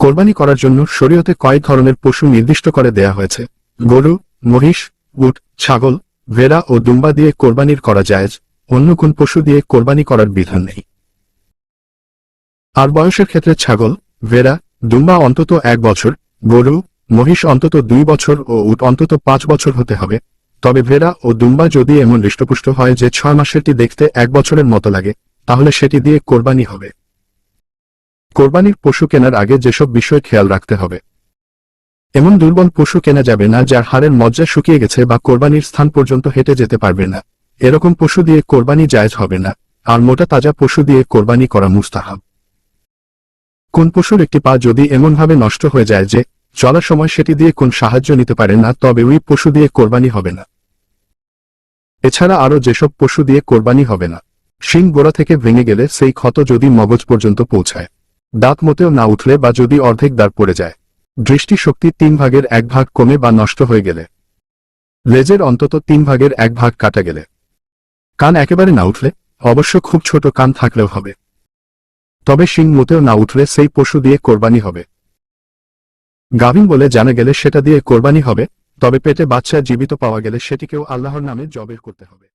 কোরবানি করার জন্য শরীয়তে কয়েক ধরনের পশু নির্দিষ্ট করে দেয়া হয়েছে। গরু, মহিষ, উট, ছাগল, ভেড়া ও দুম্বা দিয়ে কোরবানির করা জায়েজ, অন্য কোন পশু দিয়ে কোরবানি করার বিধান নেই। আর বয়সের ক্ষেত্রে ছাগল, ভেড়া, দুম্বা অন্তত এক বছর, গরু, মহিষ অন্তত দুই বছর ও উট অন্তত পাঁচ বছর হতে হবে। তবে ভেড়া ও দুম্বা যদি এমন হৃষ্টপুষ্ট হয় যে ছয় মাসেরটি দেখতে এক বছরের মতো লাগে, তাহলে সেটি দিয়ে কোরবানি হবে। কোরবানির পশু কেনার আগে যেসব বিষয় খেয়াল রাখতে হবে। এমন দুর্বল পশু কেনা যাবে না যার হাড়ের মজ্জা শুকিয়ে গেছে বা কোরবানির স্থান পর্যন্ত হেঁটে যেতে পারবে না। এরকম পশু দিয়ে কোরবানি জায়েজ হবে না, আর মোটা তাজা পশু দিয়ে কোরবানি করা মুস্তাহাব। কোন পশুর একটি পা যদি এমনভাবে নষ্ট হয়ে যায় যে, চলার সময় সেটি দিয়ে কোন সাহায্য নিতে পারে না, তবে ওই পশু দিয়ে কোরবানি হবে না। এছাড়া আরও যেসব পশু দিয়ে কোরবানি হবে না, শিং গোড়া থেকে ভেঙে গেলে সেই ক্ষত যদি মগজ পর্যন্ত পৌঁছায়। দাঁত মোতেও না উঠলে বা যদি অর্ধেক দাঁড় পড়ে যায়। দৃষ্টিশক্তি তিন ভাগের এক ভাগ কমে বা নষ্ট হয়ে গেলে। লেজের অন্তত তিন ভাগের এক ভাগ কাটা গেলে। কান একেবারে না উঠলে, অবশ্য খুব ছোট কান থাকলেও হবে। তবে শিং মোতেও না উঠলে সেই পশু দিয়ে কোরবানি হবে। গাভিন বলে জানা গেলে সেটা দিয়ে কোরবানি হবে, তবে পেটে বাচ্চা জীবিত পাওয়া গেলে সেটিকেও আল্লাহর নামে জবের করতে হবে।